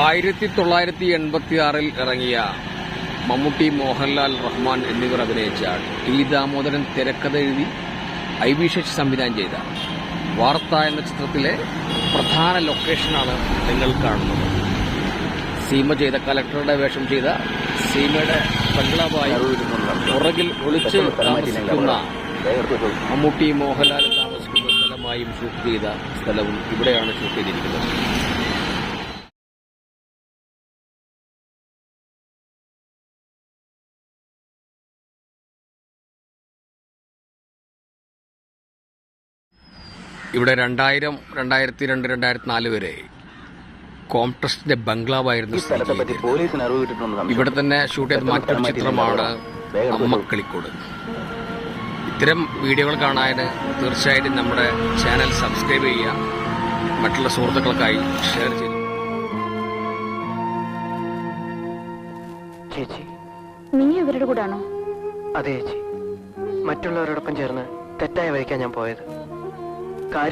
ആയിരത്തി തൊള്ളായിരത്തി എൺപത്തി ആറിൽ ഇറങ്ങിയ മമ്മൂട്ടി മോഹൻലാൽ റഹ്മാൻ എന്നിവർ അഭിനയിച്ച ടി ദാമോദരൻ തിരക്കഥ എഴുതി ഐ വി ശശി സംവിധാനം ചെയ്ത വാർത്ത എന്ന ചിത്രത്തിലെ പ്രധാന ലൊക്കേഷനാണ് നിങ്ങൾ കാണുന്നത്. സീമ ചെയ്ത കലക്ടറുടെ വേഷം ചെയ്ത സീമയുടെ ബംഗ്ലാവായി പുറകിൽ ഒളിച്ച് താമസിക്കുന്ന മമ്മൂട്ടി മോഹൻലാൽ താമസിക്കുന്ന സ്ഥലമായും ഷൂട്ട് ചെയ്ത സ്ഥലവും ഇവിടെയാണ് ഷൂട്ട് ചെയ്തിരിക്കുന്നത്. ഇവിടെ രണ്ടായിരം രണ്ടായിരത്തി രണ്ട് രണ്ടായിരത്തി നാല് വരെ കോംട്രസ്റ്റിന്റെ ബംഗ്ലാവായിരുന്നു ഇവിടെ തന്നെ ഷൂട്ട് ചെയ്ത മറ്റൊരു ചിത്രമാണ് അമ്മക്കളിക്കോട് ഇത്തരം വീഡിയോകൾ കാണാൻ തീർച്ചയായിട്ടും നമ്മുടെ ചാനൽ സബ്സ്ക്രൈബ് ചെയ്യുക. മറ്റുള്ള സുഹൃത്തുക്കൾക്കായി ഷെയർ ചെയ്യുക. ചേച്ചി. നീ ഇവരുടെ കൂടാണോ? അതെ ചേച്ചി. മറ്റുള്ളവരോടൊപ്പം ചേർന്ന് തെറ്റായ വഴിക്കാൻ ഞാൻ പോയത്. कार्य